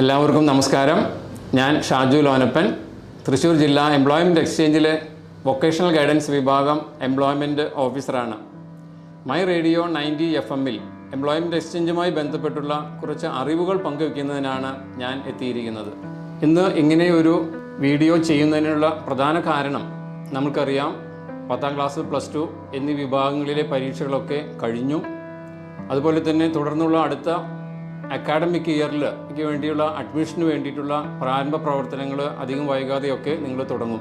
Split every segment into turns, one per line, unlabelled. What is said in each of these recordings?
എല്ലാവർക്കും നമസ്കാരം. ഞാൻ ഷാജു ലോനപ്പൻ. തൃശ്ശൂർ ജില്ലാ എംപ്ലോയ്മെന്റ് എക്സ്ചേഞ്ചിലെ വൊക്കേഷണൽ ഗൈഡൻസ് വിഭാഗം എംപ്ലോയ്മെന്റ് ഓഫീസറാണ് മൈ റേഡിയോ നയന്റി എഫ് എമ്മിൽ എംപ്ലോയ്മെന്റ് എക്സ്ചേഞ്ചുമായി ബന്ധപ്പെട്ടുള്ള കുറച്ച് അറിവുകൾ പങ്കുവയ്ക്കുന്നതിനാണ് ഞാൻ എത്തിയിരിക്കുന്നത്. ഇന്ന് ഇങ്ങനെ ഒരു വീഡിയോ ചെയ്യുന്നതിനുള്ള പ്രധാന കാരണം നമുക്കറിയാം. പത്താം ക്ലാസ് പ്ലസ് ടു എന്നീ വിഭാഗങ്ങളിലെ പരീക്ഷകളൊക്കെ കഴിഞ്ഞു. അതുപോലെ തന്നെ തുടർന്നുള്ള അടുത്ത അക്കാഡമിക് ഇയറിൽ വേണ്ടിയുള്ള അഡ്മിഷന് വേണ്ടിയിട്ടുള്ള പ്രാരംഭ പ്രവർത്തനങ്ങൾ അധികം വൈകാതെയൊക്കെ നിങ്ങൾ തുടങ്ങും.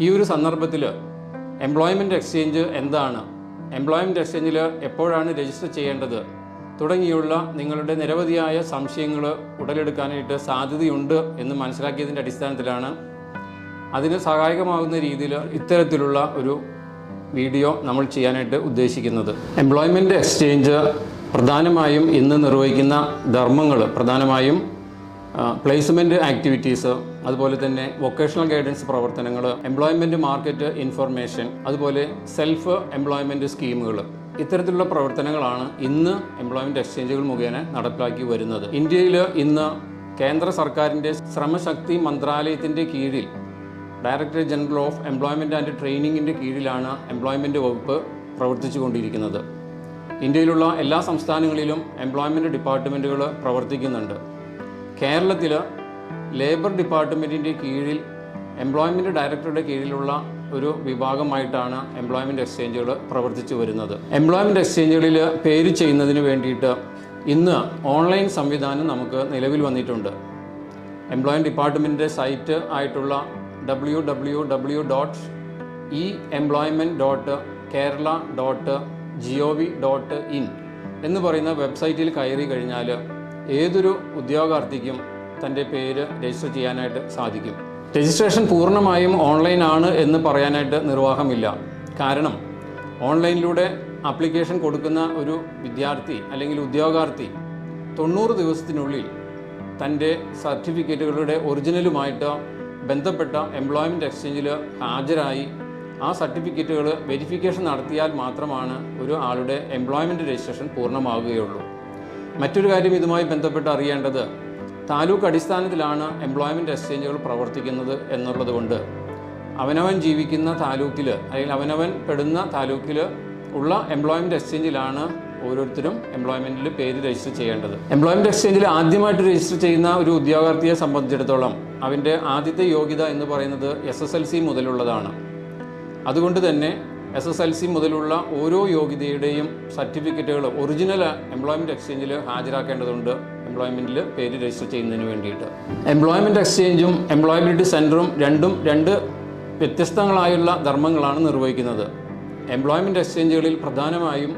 ഈ ഒരു സന്ദർഭത്തിൽ എംപ്ലോയ്മെന്റ് എക്സ്ചേഞ്ച് എന്താണ്? എംപ്ലോയ്മെന്റ് എക്സ്ചേഞ്ചിൽ എപ്പോഴാണ് രജിസ്റ്റർ ചെയ്യേണ്ടത്? തുടങ്ങിയുള്ള നിങ്ങളുടെ നിരവധിയായ സംശയങ്ങൾ ഉടലെടുക്കാനായിട്ട് സാധ്യതയുണ്ട് എന്ന് മനസ്സിലാക്കിയതിന്റെ അടിസ്ഥാനത്തിലാണ് അതിന് സഹായകമാകുന്ന രീതിയിൽ ഇത്തരത്തിലുള്ള ഒരു വീഡിയോ നമ്മൾ ചെയ്യാനായിട്ട് ഉദ്ദേശിക്കുന്നത്. എംപ്ലോയ്മെന്റ് എക്സ്ചേഞ്ച് പ്രധാനമായും ഇന്ന് നിർവഹിക്കുന്ന ധർമ്മങ്ങൾ പ്രധാനമായും പ്ലേസ്മെന്റ് ആക്ടിവിറ്റീസ് അതുപോലെ തന്നെ വൊക്കേഷണൽ ഗൈഡൻസ് പ്രവർത്തനങ്ങൾ എംപ്ലോയ്മെന്റ് മാർക്കറ്റ് ഇൻഫർമേഷൻ അതുപോലെ സെൽഫ് എംപ്ലോയ്മെന്റ് സ്കീമുകൾ ഇത്തരത്തിലുള്ള പ്രവർത്തനങ്ങളാണ് ഇന്ന് എംപ്ലോയ്മെന്റ് എക്സ്ചേഞ്ചുകൾ മുഖേന നടപ്പിലാക്കി വരുന്നത്. ഇന്ത്യയിൽ ഇന്ന് കേന്ദ്ര സർക്കാരിന്റെ ശ്രമശക്തി മന്ത്രാലയത്തിന്റെ കീഴിൽ director general of employment and ട്രെയിനിങ്ങിന്റെ കീഴിലാണ് എംപ്ലോയ്മെന്റ് വകുപ്പ് പ്രവർത്തിച്ചുകൊണ്ടിരിക്കുന്നത്. ഇന്ത്യയിലുള്ള എല്ലാ സംസ്ഥാനങ്ങളിലും എംപ്ലോയ്മെന്റ് ഡിപ്പാർട്ട്മെന്റുകൾ പ്രവർത്തിക്കുന്നുണ്ട്. കേരളത്തിൽ ലേബർ ഡിപ്പാർട്ട്മെന്റിന്റെ കീഴിൽ എംപ്ലോയ്മെന്റ് ഡയറക്ടറുടെ കീഴിലുള്ള ഒരു വിഭാഗമായിട്ടാണ് എംപ്ലോയ്മെന്റ് എക്സ്ചേഞ്ചുകൾ പ്രവർത്തിച്ചു വരുന്നത്. എംപ്ലോയ്മെന്റ് എക്സ്ചേഞ്ചുകളിൽ പേര് ചെയ്യുന്നതിന് വേണ്ടിയിട്ട് ഇന്ന് ഓൺലൈൻ സംവിധാനം നമുക്ക് നിലവിൽ വന്നിട്ടുണ്ട്. എംപ്ലോയ്മെന്റ് ഡിപ്പാർട്ട്മെന്റിന്റെ സൈറ്റ് ആയിട്ടുള്ള W W W dot E employment dot Kerala dot G O V dot in എന്ന് പറയുന്ന വെബ്സൈറ്റിൽ കയറി കഴിഞ്ഞാൽ ഏതൊരു ഉദ്യോഗാർത്ഥിക്കും തന്റെ പേര് രജിസ്റ്റർ ചെയ്യാനായിട്ട് സാധിക്കും. രജിസ്ട്രേഷൻ പൂർണമായും ഓൺലൈൻ ആണ് എന്ന് പറയാനായിട്ട് നിർവാഹമില്ല. കാരണം ഓൺലൈനിലൂടെ ആപ്ലിക്കേഷൻ കൊടുക്കുന്ന ഒരു വിദ്യാർത്ഥി അല്ലെങ്കിൽ ഉദ്യോഗാർത്ഥി തൊണ്ണൂറ് ദിവസത്തിനുള്ളിൽ തന്റെ സർട്ടിഫിക്കറ്റുകളുടെ ഒറിജിനലുമായിട്ട് ബന്ധപ്പെട്ട എംപ്ലോയ്മെന്റ് എക്സ്ചേഞ്ചിൽ ഹാജരായി ആ സർട്ടിഫിക്കറ്റുകൾ വെരിഫിക്കേഷൻ നടത്തിയാൽ മാത്രമാണ് ഒരു ആളുടെ എംപ്ലോയ്മെന്റ് രജിസ്ട്രേഷൻ പൂർണമാവുകയുള്ളൂ. മറ്റൊരു കാര്യം ഇതുമായി ബന്ധപ്പെട്ട് അറിയേണ്ടത് താലൂക്ക് അടിസ്ഥാനത്തിലാണ് എംപ്ലോയ്മെന്റ് എക്സ്ചേഞ്ചുകൾ പ്രവർത്തിക്കുന്നത് എന്നുള്ളതുകൊണ്ട് അവനവൻ ജീവിക്കുന്ന താലൂക്കിൽ അല്ലെങ്കിൽ അവനവൻ പെടുന്ന താലൂക്കിൽ ഉള്ള എംപ്ലോയ്മെന്റ് എക്സ്ചേഞ്ചിലാണ് ഓരോരുത്തരും എംപ്ലോയ്മെന്റിൽ പേര് രജിസ്റ്റർ ചെയ്യേണ്ടത്. എംപ്ലോയ്മെന്റ് എക്സ്ചേഞ്ചിൽ ആദ്യമായിട്ട് രജിസ്റ്റർ ചെയ്യുന്ന ഒരു ഉദ്യോഗാർത്ഥിയെ സംബന്ധിച്ചിടത്തോളം അവന്റെ ആദ്യത്തെ യോഗ്യത എന്ന് പറയുന്നത് എസ് എസ് എൽ സി മുതലുള്ളതാണ്. അതുകൊണ്ട് തന്നെ എസ് എസ് എൽ സി മുതലുള്ള ഓരോ യോഗ്യതയുടെയും സർട്ടിഫിക്കറ്റുകൾ ഒറിജിനൽ എംപ്ലോയ്മെന്റ് എക്സ്ചേഞ്ചിൽ ഹാജരാക്കേണ്ടതുണ്ട്. എംപ്ലോയ്മെന്റിൽ പേര് രജിസ്റ്റർ ചെയ്യുന്നതിന് വേണ്ടിയിട്ട്. എംപ്ലോയ്മെന്റ് എക്സ്ചേഞ്ചും എംപ്ലോയബിലിറ്റി സെന്ററും രണ്ടും രണ്ട് വ്യത്യസ്തങ്ങളായുള്ള ധർമ്മങ്ങളാണ് നിർവഹിക്കുന്നത്. എംപ്ലോയ്മെന്റ് എക്സ്ചേഞ്ചുകളിൽ പ്രധാനമായും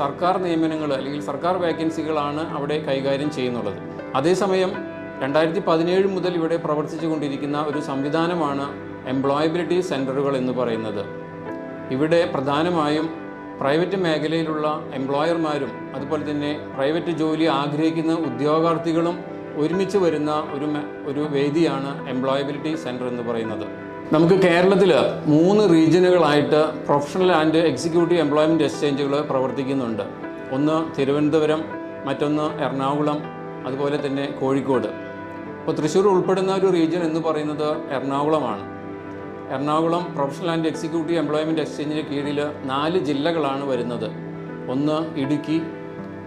സർക്കാർ നിയമനങ്ങൾ അല്ലെങ്കിൽ സർക്കാർ വേക്കൻസികളാണ് അവിടെ കൈകാര്യം ചെയ്യുന്നുള്ളത്. അതേസമയം രണ്ടായിരത്തി പതിനേഴ് മുതൽ ഇവിടെ പ്രവർത്തിച്ചു കൊണ്ടിരിക്കുന്ന ഒരു സംവിധാനമാണ് എംപ്ലോയബിലിറ്റി സെന്ററുകൾ എന്ന് പറയുന്നത്. ഇവിടെ പ്രധാനമായും പ്രൈവറ്റ് മേഖലയിലുള്ള എംപ്ലോയർമാരും അതുപോലെ തന്നെ പ്രൈവറ്റ് ജോലി ആഗ്രഹിക്കുന്ന ഉദ്യോഗാർത്ഥികളും ഒരുമിച്ച് വരുന്ന ഒരു ഒരു വേദിയാണ് എംപ്ലോയബിലിറ്റി സെന്റർ എന്ന് പറയുന്നത്. നമുക്ക് കേരളത്തിൽ മൂന്ന് റീജിയനുകളായിട്ട് പ്രൊഫഷണൽ ആൻഡ് എക്സിക്യൂട്ടീവ് എംപ്ലോയ്മെന്റ് എക്സ്ചേഞ്ചുകൾ പ്രവർത്തിക്കുന്നുണ്ട്. ഒന്ന് തിരുവനന്തപുരം മറ്റൊന്ന് എറണാകുളം അതുപോലെ തന്നെ കോഴിക്കോട്. ഇപ്പോൾ തൃശ്ശൂർ ഉൾപ്പെടുന്ന ഒരു റീജിയൻ എന്ന് പറയുന്നത് എറണാകുളമാണ്. Ernakulam professional and executive employment എക്സ്ചേഞ്ചിന് കീഴിൽ നാല് ജില്ലകളാണ് വരുന്നത്. ഒന്ന് ഇടുക്കി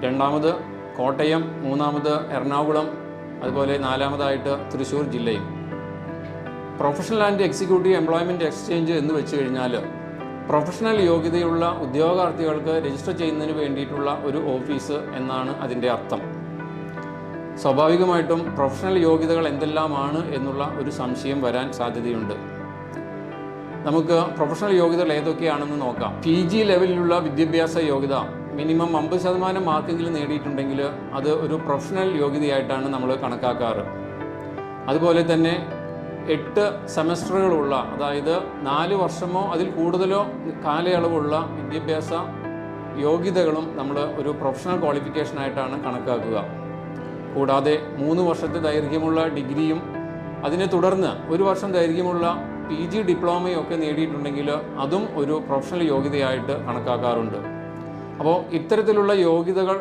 രണ്ടാമത് കോട്ടയം മൂന്നാമത് എറണാകുളം അതുപോലെ നാലാമതായിട്ട് തൃശ്ശൂർ ജില്ലയും. Professional and executive employment exchange എന്ന് വെച്ച് കഴിഞ്ഞാൽ പ്രൊഫഷണൽ യോഗ്യതയുള്ള ഉദ്യോഗാർത്ഥികൾക്ക് രജിസ്റ്റർ ചെയ്യുന്നതിന് വേണ്ടിയിട്ടുള്ള ഒരു ഓഫീസ് എന്നാണ് അതിന്റെ അർത്ഥം. സ്വാഭാവികമായിട്ടും പ്രൊഫഷണൽ യോഗ്യതകൾ എന്തെല്ലാമാണ് എന്നുള്ള ഒരു സംശയം വരാൻ സാധ്യതയുണ്ട്. നമുക്ക് പ്രൊഫഷണൽ യോഗ്യതകൾ ഏതൊക്കെയാണെന്ന് നോക്കാം. പി ജി ലെവലിലുള്ള വിദ്യാഭ്യാസ യോഗ്യത മിനിമം അമ്പത് ശതമാനം മാർക്കെങ്കിലും നേടിയിട്ടുണ്ടെങ്കിൽ അത് ഒരു പ്രൊഫഷണൽ യോഗ്യതയായിട്ടാണ് നമ്മൾ കണക്കാക്കാറ്. അതുപോലെ തന്നെ എട്ട് സെമസ്റ്ററുകളുള്ള അതായത് നാല് വർഷമോ അതിൽ കൂടുതലോ കാലയളവുള്ള വിദ്യാഭ്യാസ യോഗ്യതകളും നമ്മൾ ഒരു പ്രൊഫഷണൽ ക്വാളിഫിക്കേഷനായിട്ടാണ് കണക്കാക്കുക. കൂടാതെ മൂന്ന് വർഷത്തെ ദൈർഘ്യമുള്ള ഡിഗ്രിയും അതിനെ തുടർന്ന് ഒരു വർഷം ദൈർഘ്യമുള്ള പി ജി ഡിപ്ലോമയൊക്കെ നേടിയിട്ടുണ്ടെങ്കിൽ അതും ഒരു പ്രൊഫഷണൽ യോഗ്യതയായിട്ട് കണക്കാക്കാറുണ്ട്. അപ്പോൾ ഇത്തരത്തിലുള്ള യോഗ്യതകൾ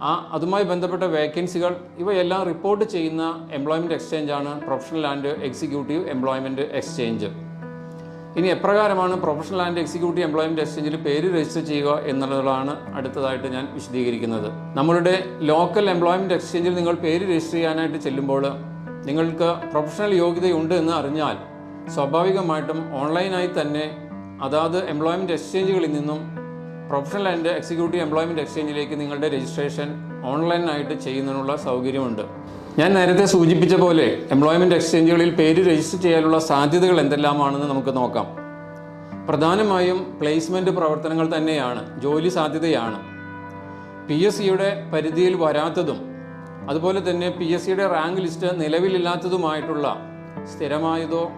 ആ അതുമായി ബന്ധപ്പെട്ട വേക്കൻസികൾ ഇവയെല്ലാം റിപ്പോർട്ട് ചെയ്യുന്ന employment എക്സ്ചേഞ്ചാണ് professional and executive employment exchange ഇനി എപ്രകാരമാണ് പ്രൊഫഷണൽ ആൻഡ് എക്സിക്യൂട്ടീവ് എംപ്ലോയ്മെന്റ് എക്സ്ചേഞ്ചിൽ പേര് രജിസ്റ്റർ ചെയ്യുക എന്നുള്ളതാണ് അടുത്തതായിട്ട് ഞാൻ വിശദീകരിക്കുന്നത്. നമ്മളുടെ ലോക്കൽ എംപ്ലോയ്മെന്റ് എക്സ്ചേഞ്ചിൽ നിങ്ങൾ പേര് രജിസ്റ്റർ ചെയ്യാനായിട്ട് ചെല്ലുമ്പോൾ നിങ്ങൾക്ക് പ്രൊഫഷണൽ യോഗ്യതയുണ്ട് എന്ന് അറിഞ്ഞാൽ സ്വാഭാവികമായിട്ടും ഓൺലൈനായി തന്നെ അതാത് എംപ്ലോയ്മെന്റ് എക്സ്ചേഞ്ചുകളിൽ നിന്നും പ്രൊഫഷണൽ ആൻഡ് എക്സിക്യൂട്ടീവ് എംപ്ലോയ്മെന്റ് എക്സ്ചേഞ്ചിലേക്ക് നിങ്ങളുടെ രജിസ്ട്രേഷൻ ഓൺലൈനായിട്ട് ചെയ്യുന്നതിനുള്ള സൗകര്യമുണ്ട്. ഞാൻ നേരത്തെ സൂചിപ്പിച്ച പോലെ എംപ്ലോയ്മെന്റ് എക്സ്ചേഞ്ചുകളിൽ പേര് രജിസ്റ്റർ ചെയ്യാനുള്ള സാധ്യതകൾ എന്തെല്ലാമാണെന്ന് നമുക്ക് നോക്കാം. പ്രധാനമായും പ്ലേസ്മെന്റ് പ്രവർത്തനങ്ങൾ തന്നെയാണ് ജോലി സാധ്യതയാണ്. പി എസ് സിയുടെ പരിധിയിൽ വരാത്തതും അതുപോലെ തന്നെ പി എസ് സിയുടെ റാങ്ക് ലിസ്റ്റ് നിലവിലില്ലാത്തതുമായിട്ടുള്ള സ്ഥിരമായതോ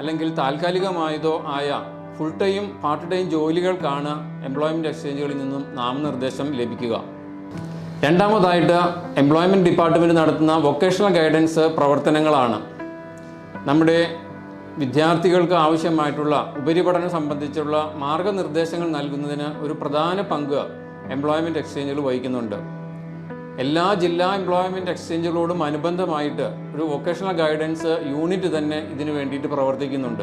അല്ലെങ്കിൽ താൽക്കാലികമായതോ ആയ ഫുൾ ടൈം പാർട്ട് ടൈം ജോലികൾക്കാണ് എംപ്ലോയ്മെന്റ് എക്സ്ചേഞ്ചുകളിൽ നിന്നും നാമനിർദ്ദേശം ലഭിക്കുക. രണ്ടാമതായിട്ട് എംപ്ലോയ്മെന്റ് ഡിപ്പാർട്ട്മെന്റ് നടത്തുന്ന വൊക്കേഷണൽ ഗൈഡൻസ് പ്രവർത്തനങ്ങളാണ്. നമ്മുടെ വിദ്യാർത്ഥികൾക്ക് ആവശ്യമായിട്ടുള്ള ഉപരിപഠനം സംബന്ധിച്ചുള്ള മാർഗനിർദ്ദേശങ്ങൾ നൽകുന്നതിന് ഒരു പ്രധാന പങ്ക് എംപ്ലോയ്മെന്റ് എക്സ്ചേഞ്ചുകൾ വഹിക്കുന്നുണ്ട്. എല്ലാ ജില്ലാ എംപ്ലോയ്മെന്റ് എക്സ്ചേഞ്ചുകളോടും അനുബന്ധമായിട്ട് ഒരു വൊക്കേഷണൽ ഗൈഡൻസ് യൂണിറ്റ് തന്നെ ഇതിനു വേണ്ടിയിട്ട് പ്രവർത്തിക്കുന്നുണ്ട്.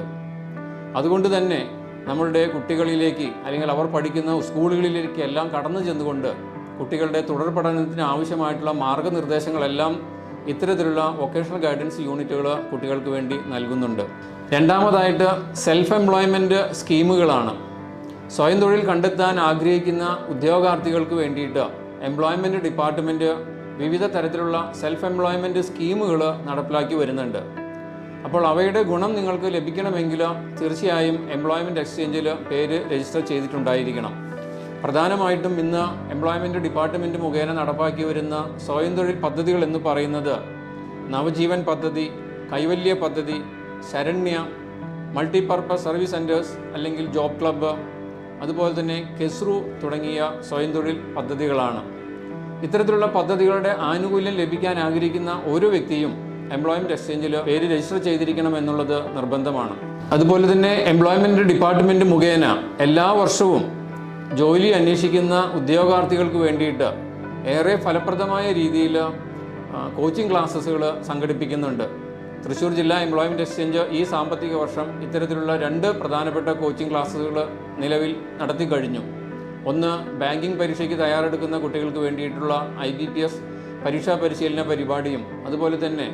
അതുകൊണ്ട് തന്നെ നമ്മളുടെ കുട്ടികളിലേക്ക് അല്ലെങ്കിൽ അവർ പഠിക്കുന്ന സ്കൂളുകളിലേക്ക് എല്ലാം കടന്നു ചെന്നുകൊണ്ട് കുട്ടികളുടെ തുടർ പഠനത്തിന് ആവശ്യമായിട്ടുള്ള മാർഗനിർദ്ദേശങ്ങളെല്ലാം ഇത്തരത്തിലുള്ള വൊക്കേഷണൽ ഗൈഡൻസ് യൂണിറ്റുകൾ കുട്ടികൾക്ക് വേണ്ടി നൽകുന്നുണ്ട്. രണ്ടാമതായിട്ട് സെൽഫ് എംപ്ലോയ്മെന്റ് സ്കീമുകളാണ് സ്വയം തൊഴിൽ കണ്ടെത്താൻ ആഗ്രഹിക്കുന്ന ഉദ്യോഗാർത്ഥികൾക്ക് വേണ്ടിയിട്ട് എംപ്ലോയ്മെന്റ് ഡിപ്പാർട്ട്മെന്റ് വിവിധ തരത്തിലുള്ള സെൽഫ് എംപ്ലോയ്മെന്റ് സ്കീമുകൾ നടപ്പിലാക്കി വരുന്നുണ്ട്. അപ്പോൾ അവയുടെ ഗുണം നിങ്ങൾക്ക് ലഭിക്കണമെങ്കിൽ തീർച്ചയായും എംപ്ലോയ്മെന്റ് എക്സ്ചേഞ്ചിൽ പേര് രജിസ്റ്റർ ചെയ്തിട്ടുണ്ടായിരിക്കണം. പ്രധാനമായിട്ടും ഇന്ന് എംപ്ലോയ്മെന്റ് ഡിപ്പാർട്ട്മെന്റ് മുഖേന നടപ്പാക്കി വരുന്ന സ്വയം തൊഴിൽ പദ്ധതികൾ എന്ന് പറയുന്നത് നവജീവൻ പദ്ധതി കൈവല്യ പദ്ധതി ശരണ്യ മൾട്ടിപർപ്പസ് സർവീസ് സെന്റേഴ്സ് അല്ലെങ്കിൽ ജോബ് ക്ലബ്ബ് അതുപോലെ തന്നെ കെസ്റു തുടങ്ങിയ സ്വയം തൊഴിൽ പദ്ധതികളാണ്. ഇത്തരത്തിലുള്ള പദ്ധതികളുടെ ആനുകൂല്യം ലഭിക്കാൻ ആഗ്രഹിക്കുന്ന ഓരോ വ്യക്തിയും എംപ്ലോയ്മെന്റ് എക്സ്ചേഞ്ചിൽ പേര് രജിസ്റ്റർ ചെയ്തിരിക്കണം എന്നുള്ളത് നിർബന്ധമാണ്. അതുപോലെ തന്നെ എംപ്ലോയ്മെന്റ് ഡിപ്പാർട്ട്മെന്റ് മുഖേന എല്ലാ വർഷവും ജോലി അന്വേഷിക്കുന്ന ഉദ്യോഗാർത്ഥികൾക്ക് വേണ്ടിയിട്ട് ഏറെ ഫലപ്രദമായ രീതിയിൽ കോച്ചിങ് ക്ലാസ്സുകൾ സംഘടിപ്പിക്കുന്നുണ്ട്. തൃശ്ശൂർ ജില്ലാ എംപ്ലോയ്മെന്റ് എക്സ്ചേഞ്ച് ഈ സാമ്പത്തിക വർഷം ഇത്തരത്തിലുള്ള രണ്ട് പ്രധാനപ്പെട്ട കോച്ചിംഗ് ക്ലാസ്സുകൾ നിലവിൽ നടത്തി കഴിഞ്ഞു. ഒന്ന് ബാങ്കിംഗ് പരീക്ഷയ്ക്ക് തയ്യാറെടുക്കുന്ന കുട്ടികൾക്ക് വേണ്ടിയിട്ടുള്ള ഐ ബി പി എസ് പരീക്ഷാ പരിശീലന പരിപാടിയും. അതുപോലെ തന്നെ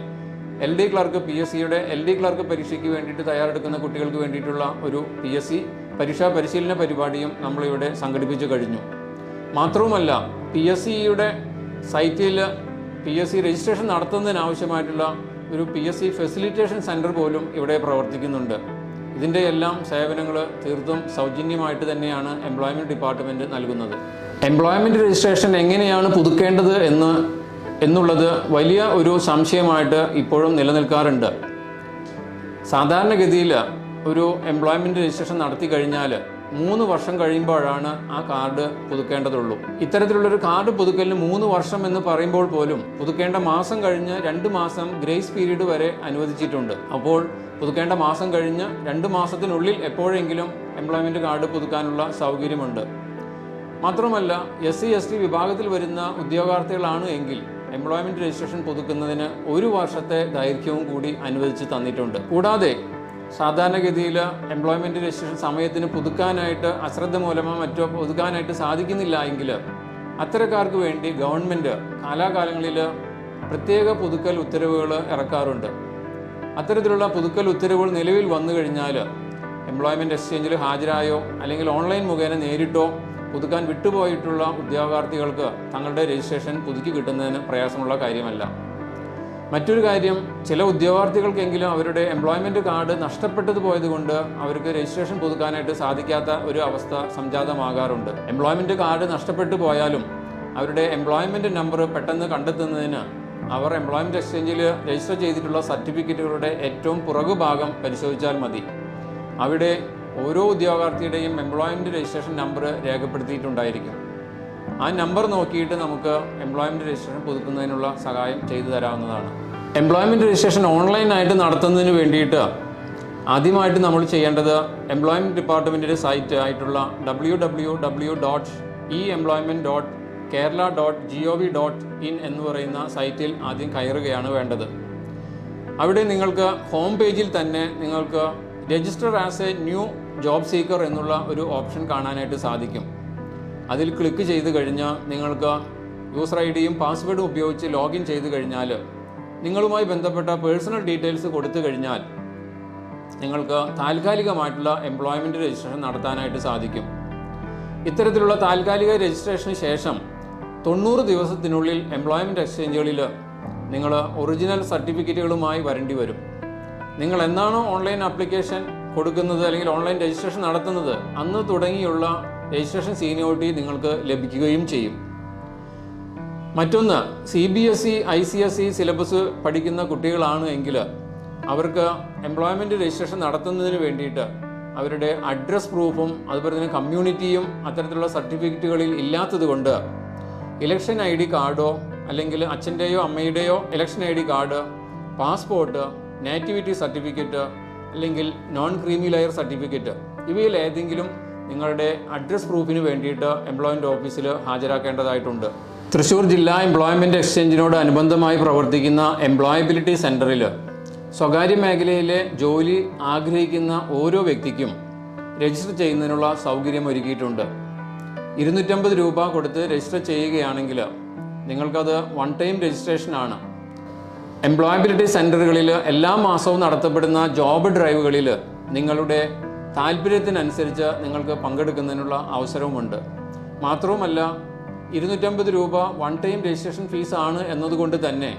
L D clerk P S സിയുടെ എൽ ഡി ക്ലർക്ക് പരീക്ഷയ്ക്ക് വേണ്ടിയിട്ട് തയ്യാറെടുക്കുന്ന കുട്ടികൾക്ക് വേണ്ടിയിട്ടുള്ള ഒരു പി എസ് സി പരീക്ഷാ പരിശീലന പരിപാടിയും നമ്മളിവിടെ സംഘടിപ്പിച്ചു കഴിഞ്ഞു. മാത്രവുമല്ല പി എസ് സിയുടെ സൈറ്റിൽ പി എസ് സി രജിസ്ട്രേഷൻ നടത്തുന്നതിനാവശ്യമായിട്ടുള്ള ഒരു P S C facilitation centre പോലും ഇവിടെ പ്രവർത്തിക്കുന്നുണ്ട്. ഇതിന്റെ എല്ലാം സേവനങ്ങൾ തീർത്തും സൗജന്യമായിട്ട് തന്നെയാണ് എംപ്ലോയ്മെന്റ് ഡിപ്പാർട്ട്മെന്റ് നൽകുന്നത്. എംപ്ലോയ്മെന്റ് രജിസ്ട്രേഷൻ എങ്ങനെയാണ് പുതുക്കേണ്ടത് എന്ന് എന്നുള്ളത് വലിയ ഒരു സംശയമായിട്ട് ഇപ്പോഴും നിലനിൽക്കാറുണ്ട്. സാധാരണഗതിയിൽ ഒരു എംപ്ലോയ്മെന്റ് രജിസ്ട്രേഷൻ നടത്തി കഴിഞ്ഞാൽ മൂന്ന് വർഷം കഴിയുമ്പോഴാണ് ആ കാർഡ് പുതുക്കേണ്ടതുള്ളൂ. ഇത്തരത്തിലുള്ളൊരു കാർഡ് പുതുക്കലിന് മൂന്ന് വർഷം എന്ന് പറയുമ്പോൾ പോലും പുതുക്കേണ്ട മാസം കഴിഞ്ഞ് രണ്ട് മാസം ഗ്രേസ് പീരീഡ് വരെ അനുവദിച്ചിട്ടുണ്ട്. അപ്പോൾ പുതുക്കേണ്ട മാസം കഴിഞ്ഞ് രണ്ട് മാസത്തിനുള്ളിൽ എപ്പോഴെങ്കിലും എംപ്ലോയ്മെന്റ് കാർഡ് പുതുക്കാനുള്ള സൗകര്യമുണ്ട്. മാത്രമല്ല എസ് സി എസ് ടി വിഭാഗത്തിൽ വരുന്ന ഉദ്യോഗാർത്ഥികളാണ് എങ്കിൽ എംപ്ലോയ്മെന്റ് രജിസ്ട്രേഷൻ പുതുക്കുന്നതിന് ഒരു വർഷത്തെ ദൈർഘ്യവും കൂടി അനുവദിച്ച് തന്നിട്ടുണ്ട്. കൂടാതെ സാധാരണഗതിയിൽ എംപ്ലോയ്മെന്റ് രജിസ്ട്രേഷൻ സമയത്തിന് പുതുക്കാനായിട്ട് അശ്രദ്ധ മൂലമോ മറ്റോ പുതുക്കാനായിട്ട് സാധിക്കുന്നില്ല എങ്കിൽ അത്തരക്കാർക്ക് വേണ്ടി ഗവൺമെന്റ് കാലാകാലങ്ങളിൽ പ്രത്യേക പുതുക്കൽ ഉത്തരവുകൾ ഇറക്കാറുണ്ട്. അത്തരത്തിലുള്ള പുതുക്കൽ ഉത്തരവുകൾ നിലവിൽ വന്നു കഴിഞ്ഞാൽ എംപ്ലോയ്മെന്റ് എക്സ്ചേഞ്ചിൽ ഹാജരായോ അല്ലെങ്കിൽ ഓൺലൈൻ മുഖേന നേരിട്ടോ പുതുക്കാൻ വിട്ടുപോയിട്ടുള്ള ഉദ്യോഗാർത്ഥികൾക്ക് തങ്ങളുടെ രജിസ്ട്രേഷൻ പുതുക്കി കിട്ടുന്നതിന് പ്രയാസമുള്ള കാര്യമല്ല. മറ്റൊരു കാര്യം ചില ഉദ്യോഗാർത്ഥികൾക്കെങ്കിലും അവരുടെ എംപ്ലോയ്മെന്റ് കാർഡ് നഷ്ടപ്പെട്ടത് പോയതുകൊണ്ട് അവർക്ക് രജിസ്ട്രേഷൻ പുതുക്കാനായിട്ട് സാധിക്കാത്ത ഒരു അവസ്ഥ സംജാതമാകാറുണ്ട്. എംപ്ലോയ്മെന്റ് കാർഡ് നഷ്ടപ്പെട്ടു പോയാലും അവരുടെ എംപ്ലോയ്മെന്റ് നമ്പർ പെട്ടെന്ന് കണ്ടെത്തുന്നതിന് അവർ എംപ്ലോയ്മെന്റ് എക്സ്ചേഞ്ചിൽ രജിസ്റ്റർ ചെയ്തിട്ടുള്ള സർട്ടിഫിക്കറ്റുകളുടെ ഏറ്റവും പുറകു ഭാഗം പരിശോധിച്ചാൽ മതി. അവിടെ ഓരോ ഉദ്യോഗാർത്ഥിയുടെയും എംപ്ലോയ്മെന്റ് രജിസ്ട്രേഷൻ നമ്പർ രേഖപ്പെടുത്തിയിട്ടുണ്ടായിരിക്കും. ആ നമ്പർ നോക്കിയിട്ട് നമുക്ക് എംപ്ലോയ്മെന്റ് രജിസ്ട്രേഷൻ പുതുക്കുന്നതിനുള്ള സഹായം ചെയ്തു തരാവുന്നതാണ്. എംപ്ലോയ്മെന്റ് രജിസ്ട്രേഷൻ ഓൺലൈനായിട്ട് നടത്തുന്നതിന് വേണ്ടിയിട്ട് ആദ്യമായിട്ട് നമ്മൾ ചെയ്യേണ്ടത് എംപ്ലോയ്മെന്റ് ഡിപ്പാർട്ട്മെന്റിന്റെ സൈറ്റ് ആയിട്ടുള്ള W W W dot E employment dot Kerala dot G O V dot in എന്ന് പറയുന്ന സൈറ്റിൽ ആദ്യം കയറുകയാണ് വേണ്ടത്. അവിടെ നിങ്ങൾക്ക് ഹോം പേജിൽ തന്നെ നിങ്ങൾക്ക് register as a new job seeker എന്നുള്ള ഒരു ഓപ്ഷൻ കാണാനായിട്ട് സാധിക്കും. അതിൽ ക്ലിക്ക് ചെയ്ത് കഴിഞ്ഞാൽ നിങ്ങൾക്ക് യൂസർ ഐ ഡിയും പാസ്വേഡും ഉപയോഗിച്ച് ലോഗിൻ ചെയ്ത് കഴിഞ്ഞാൽ നിങ്ങളുമായി ബന്ധപ്പെട്ട പേഴ്സണൽ ഡീറ്റെയിൽസ് കൊടുത്തു കഴിഞ്ഞാൽ നിങ്ങൾക്ക് താൽക്കാലികമായിട്ടുള്ള എംപ്ലോയ്മെന്റ് രജിസ്ട്രേഷൻ നടത്താനായിട്ട് സാധിക്കും. ഇത്തരത്തിലുള്ള താൽക്കാലിക രജിസ്ട്രേഷന് ശേഷം തൊണ്ണൂറ് ദിവസത്തിനുള്ളിൽ എംപ്ലോയ്മെന്റ് എക്സ്ചേഞ്ചുകളിൽ നിങ്ങൾ ഒറിജിനൽ സർട്ടിഫിക്കറ്റുകളുമായി വരേണ്ടി വരും. നിങ്ങൾ എന്നാണോ ഓൺലൈൻ ആപ്ലിക്കേഷൻ കൊടുക്കുന്നത് അല്ലെങ്കിൽ ഓൺലൈൻ രജിസ്ട്രേഷൻ നടത്തുന്നത് അന്ന് തുടങ്ങിയുള്ള രജിസ്ട്രേഷൻ സീനിയോറിറ്റി നിങ്ങൾക്ക് ലഭിക്കുകയും ചെയ്യും. മറ്റൊന്ന് C B S E I C S E syllabus പഠിക്കുന്ന കുട്ടികളാണ് എങ്കിൽ അവർക്ക് എംപ്ലോയ്മെന്റ് രജിസ്ട്രേഷൻ നടത്തുന്നതിന് വേണ്ടിയിട്ട് അവരുടെ അഡ്രസ് പ്രൂഫും അതുപോലെ തന്നെ കമ്മ്യൂണിറ്റിയും അത്തരത്തിലുള്ള സർട്ടിഫിക്കറ്റുകളിൽ ഇല്ലാത്തത് കൊണ്ട് ഇലക്ഷൻ ഐ ഡി കാർഡോ അല്ലെങ്കിൽ അച്ഛന്റെയോ അമ്മയുടെയോ election I D card passport nativity certificate അല്ലെങ്കിൽ നോൺ ക്രീമി ലെയർ സർട്ടിഫിക്കറ്റ് ഇവയിൽ ഏതെങ്കിലും നിങ്ങളുടെ അഡ്രസ് പ്രൂഫിന് വേണ്ടിയിട്ട് എംപ്ലോയ്മെന്റ് ഓഫീസിൽ ഹാജരാക്കേണ്ടതായിട്ടുണ്ട്. തൃശ്ശൂർ ജില്ലാ എംപ്ലോയ്മെന്റ് എക്സ്ചേഞ്ചിനോട് അനുബന്ധമായി പ്രവർത്തിക്കുന്ന എംപ്ലോയബിലിറ്റി സെന്ററിൽ സ്വകാര്യ മേഖലയിലെ ജോലി ആഗ്രഹിക്കുന്ന ഓരോ വ്യക്തിക്കും രജിസ്റ്റർ ചെയ്യുന്നതിനുള്ള സൗകര്യം ഒരുക്കിയിട്ടുണ്ട്. ഇരുന്നൂറ്റമ്പത് രൂപ കൊടുത്ത് രജിസ്റ്റർ ചെയ്യുകയാണെങ്കിൽ നിങ്ങൾക്കത് വൺ ടൈം രജിസ്ട്രേഷൻ ആണ്. എംപ്ലോയബിലിറ്റി സെന്ററുകളിൽ എല്ലാ മാസവും നടത്തപ്പെടുന്ന ജോബ് ഡ്രൈവുകളിൽ നിങ്ങളുടെ താല്പര്യത്തിനനുസരിച്ച് നിങ്ങൾക്ക് പങ്കെടുക്കുന്നതിനുള്ള അവസരവുമുണ്ട്. മാത്രവുമല്ല ഇരുന്നൂറ്റമ്പത് രൂപ വൺ ടൈം രജിസ്ട്രേഷൻ ഫീസ് ആണ് എന്നതുകൊണ്ട് തന്നെ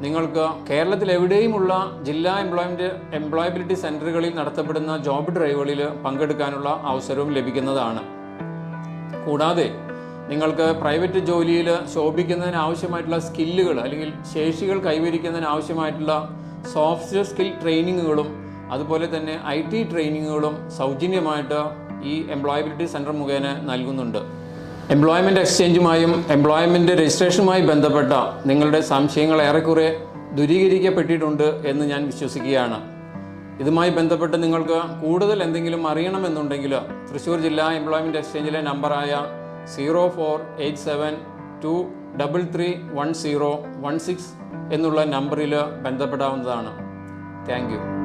നിങ്ങൾക്ക് കേരളത്തിൽ എവിടെയുമുള്ള ജില്ലാ എംപ്ലോയ്മെന്റ് എംപ്ലോയബിലിറ്റി സെന്ററുകളിൽ നടത്തപ്പെടുന്ന ജോബ് ഡ്രൈവുകളിൽ പങ്കെടുക്കാനുള്ള അവസരവും ലഭിക്കുന്നതാണ്. കൂടാതെ നിങ്ങൾക്ക് പ്രൈവറ്റ് ജോലിയിൽ ശോഭിക്കുന്നതിന് ആവശ്യമായിട്ടുള്ള സ്കില്ലുകൾ അല്ലെങ്കിൽ ശേഷികൾ കൈവരിക്കുന്നതിന് ആവശ്യമായിട്ടുള്ള സോഫ്റ്റ്വെയർ സ്കിൽ ട്രെയിനിങ്ങുകളും അതുപോലെ തന്നെ ഐ ടി ട്രെയിനിങ്ങുകളും സൗജന്യമായിട്ട് ഈ എംപ്ലോയബിലിറ്റി സെന്റർ മുഖേന നൽകുന്നുണ്ട്. എംപ്ലോയ്മെന്റ് എക്സ്ചേഞ്ചുമായും എംപ്ലോയ്മെന്റ് രജിസ്ട്രേഷനുമായി ബന്ധപ്പെട്ട നിങ്ങളുടെ സംശയങ്ങൾ ഏറെക്കുറെ ദൂരീകരിക്കപ്പെട്ടിട്ടുണ്ട് എന്ന് ഞാൻ വിശ്വസിക്കുകയാണ്. ഇതുമായി ബന്ധപ്പെട്ട് നിങ്ങൾക്ക് കൂടുതൽ എന്തെങ്കിലും അറിയണമെന്നുണ്ടെങ്കിൽ തൃശ്ശൂർ ജില്ലാ എംപ്ലോയ്മെന്റ് എക്സ്ചേഞ്ചിലെ നമ്പറായ zero four eight seven two double three one zero one six എന്നുള്ള നമ്പറിൽ ബന്ധപ്പെടാവുന്നതാണ്. Thank you